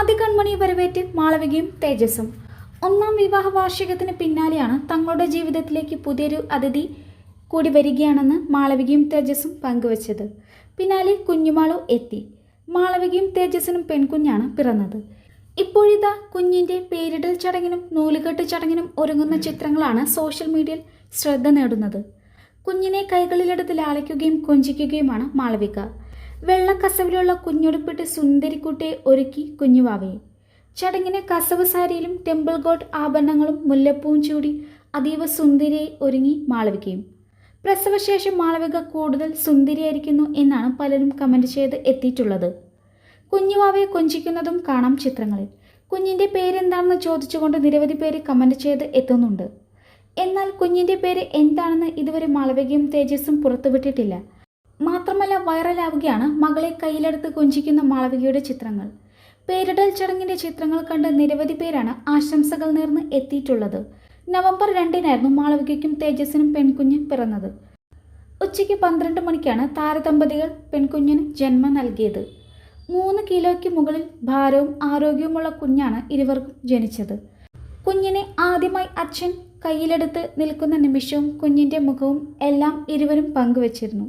ആദ്യ കൺമണി വരവേറ്റ് മാളവികയും തേജസ്സും. ഒന്നാം വിവാഹ വാർഷികത്തിന് പിന്നാലെയാണ് തങ്ങളുടെ ജീവിതത്തിലേക്ക് പുതിയൊരു അതിഥി കൂടി വരികയാണെന്ന് മാളവികയും തേജസ്സും പങ്കുവച്ചത്. പിന്നാലെ കുഞ്ഞുമാളു എത്തി. മാളവികയും തേജസ്സിനും പെൺകുഞ്ഞാണ് പിറന്നത്. ഇപ്പോഴിതാ കുഞ്ഞിന്റെ പേരിടൽ ചടങ്ങിനും നൂലുകെട്ട് ചടങ്ങിനും ഒരുങ്ങുന്ന ചിത്രങ്ങളാണ് സോഷ്യൽ മീഡിയയിൽ ശ്രദ്ധ നേടുന്നത്. കുഞ്ഞിനെ കൈകളിലെടുത്ത് ലാളിക്കുകയും കൊഞ്ചിക്കുകയുമാണ് മാളവിക. വെള്ളക്കസവിലുള്ള കുഞ്ഞുടുപ്പിട്ട് സുന്ദരിക്കുട്ടിയെ ഒരുക്കി കുഞ്ഞുവാവയെ. ചടങ്ങിന് കസവ് സാരിയിലും ടെമ്പിൾ ഗോട്ട് ആഭരണങ്ങളും മുല്ലപ്പൂവും ചൂടി അതീവ സുന്ദരിയെ ഒരുങ്ങി മാളവികയും. പ്രസവശേഷം മാളവിക കൂടുതൽ സുന്ദരിയായിരിക്കുന്നു എന്നാണ് പലരും കമന്റ് ചെയ്ത് എത്തിയിട്ടുള്ളത്. കുഞ്ഞുവാവയെ കൊഞ്ചിക്കുന്നതും കാണാം ചിത്രങ്ങളിൽ. കുഞ്ഞിന്റെ പേരെന്താണെന്ന് ചോദിച്ചുകൊണ്ട് നിരവധി പേര് കമന്റ് ചെയ്ത് എത്തുന്നുണ്ട്. എന്നാൽ കുഞ്ഞിന്റെ പേര് എന്താണെന്ന് ഇതുവരെ മാളവികയും തേജസ്സും പുറത്തുവിട്ടിട്ടില്ല. വൈറലാവുകയാണ്. മകളെ കയ്യിലെടുത്ത് കൊഞ്ചിക്കുന്ന മാളവികയുടെ ചിത്രങ്ങൾ. പേരിടൽ ചടങ്ങിന്റെ ചിത്രങ്ങൾ കണ്ട് നിരവധി പേരാണ് ആശംസകൾ നേർന്ന് എത്തിയിട്ടുള്ളത്. നവംബർ രണ്ടിനായിരുന്നു മാളവികയ്ക്കും തേജസ്സിനും പെൺകുഞ്ഞ് പിറന്നത്. ഉച്ചയ്ക്ക് പന്ത്രണ്ട് മണിക്കാണ് താരദമ്പതികൾ പെൺകുഞ്ഞിന് ജന്മം നൽകിയത്. മൂന്ന് കിലോയ്ക്ക് മുകളിൽ ഭാരവും ആരോഗ്യവുമുള്ള കുഞ്ഞാണ് ഇരുവർക്കും ജനിച്ചത്. കുഞ്ഞിനെ ആദ്യമായി അച്ഛൻ കയ്യിലെടുത്ത് നിൽക്കുന്ന നിമിഷവും കുഞ്ഞിന്റെ മുഖവും എല്ലാം ഇരുവരും പങ്കുവച്ചിരുന്നു.